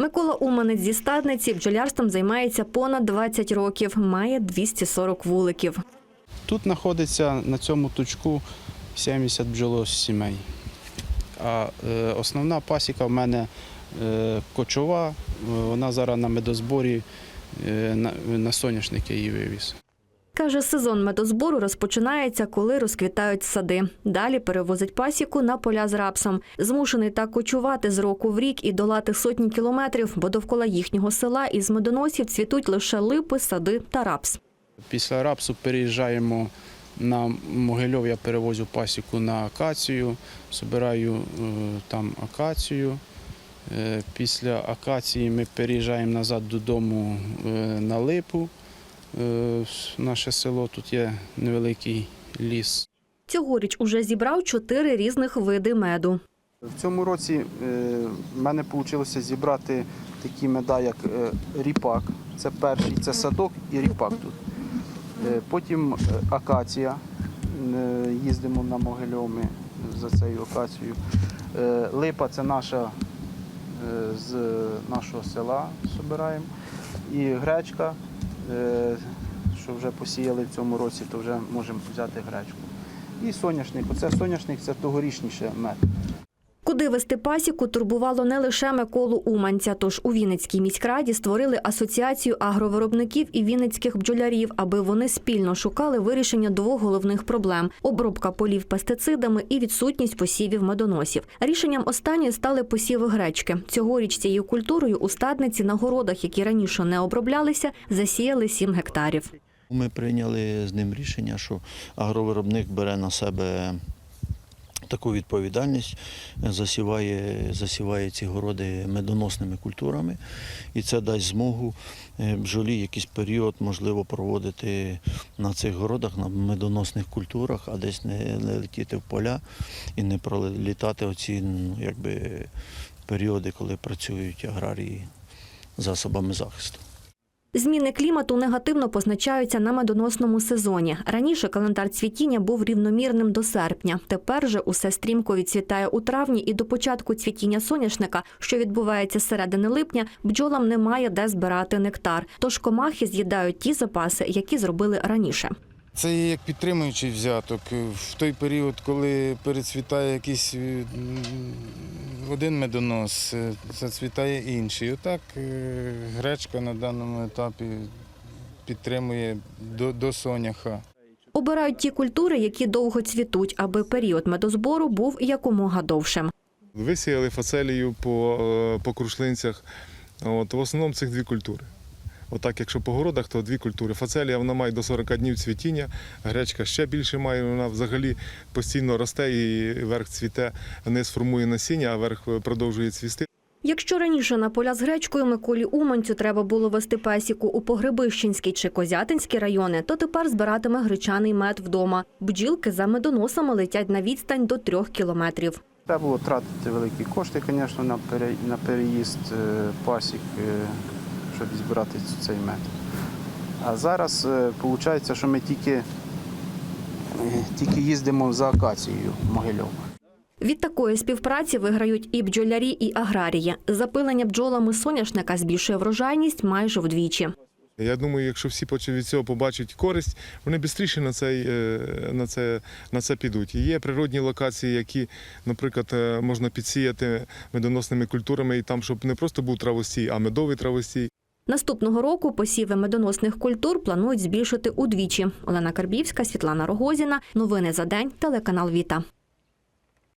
Микола Уманець зі стадниці бджолярством займається понад 20 років, має 240 вуликів. Тут знаходиться на цьому точку 70 бджолосімей. А е, основна пасіка в мене е, кочова, вона зараз на медозборі е, на, на соняшники її вивіз. Каже, сезон медозбору розпочинається, коли розквітають сади. Далі перевозить пасіку на поля з рапсом. Змушений так кочувати з року в рік і долати сотні кілометрів, бо довкола їхнього села із медоносів цвітуть лише липи, сади та рапс. Після рапсу переїжджаємо на Могильов, я перевозю пасіку на акацію, збираю е, там акацію. Е, Після акації ми переїжджаємо назад додому е, на липу. Е, Наше село тут є невеликий ліс. Цьогоріч уже зібрав чотири різних види меду. В цьому році е, в мене вийшло зібрати такі меда, як е, ріпак. Це перший, це садок і ріпак тут. Е, Потім е, акація. Е, Їздимо на Могильов ми за цією акацією. Е, Липа це наша е, з нашого села збираємо. І гречка, що вже посіяли в цьому році, то вже можемо взяти гречку. І соняшник. Оце соняшник це тогорічніше мед. Куди вести пасіку турбувало не лише Миколу Уманця. Тож у Вінницькій міськраді створили асоціацію агровиробників і вінницьких бджолярів, аби вони спільно шукали вирішення двох головних проблем: обробка полів пестицидами і відсутність посівів медоносів. Рішенням останньої стали посіви гречки. Цьогоріч цією культурою у стадниці на городах, які раніше не оброблялися, засіяли 7 гектарів. Ми прийняли з ним рішення, що агровиробник бере на себе таку відповідальність, засіває, засіває ці городи медоносними культурами, і це дасть змогу е, бджолі якийсь період можливо проводити на цих городах, на медоносних культурах, а десь не, не летіти в поля і не пролітати оці ну, якби, періоди, коли працюють аграрії засобами захисту. Зміни клімату негативно позначаються на медоносному сезоні. Раніше календар цвітіння був рівномірним до серпня. Тепер же усе стрімко відцвітає у травні і до початку цвітіння соняшника, що відбувається середини липня, бджолам немає де збирати нектар. Тож комахи з'їдають ті запаси, які зробили раніше. Це є як підтримуючий взяток. В той період, коли перецвітає якийсь е, один медонос, е, зацвітає інший. Отак е, гречка на даному етапі підтримує до, до соняха. Обирають ті культури, які довго цвітуть, аби період медозбору був якомога довшим. Висіяли фацелію по, по крушлинцях. От, в основному цих дві культури. Отак, якщо по городах, то дві культури. Фацелія вона має до 40 днів цвітіння, гречка ще більше має, вона взагалі постійно росте і верх цвіте, низ формує насіння, а верх е, продовжує цвісти. Якщо раніше на поля з гречкою Миколі Уманцю треба було вести пасіку у Погребищенський чи Козятинський райони, то тепер збиратиме гречаний мед вдома. Бджілки за медоносами летять на відстань до трьох кілометрів. Треба було тратити великі кошти, звісно, на, пере, на переїзд е, пасік, е, щоб збирати цей мед. А зараз виходить, що ми тільки, е, тільки їздимо за акацією в Від такої співпраці виграють і бджолярі, і аграрії. Запилення бджолами соняшника збільшує врожайність майже вдвічі. Я думаю, якщо всі від цього побачать користь, вони швидше на, цей, е, на, це, на це підуть. І є природні локації, які, наприклад, е, можна підсіяти медоносними культурами, і там, щоб не просто був травостій, а медовий травостій. Наступного року посіви медоносних культур планують збільшити удвічі. Олена Карбівська, Світлана Рогозіна. Новини за день. Телеканал Віта.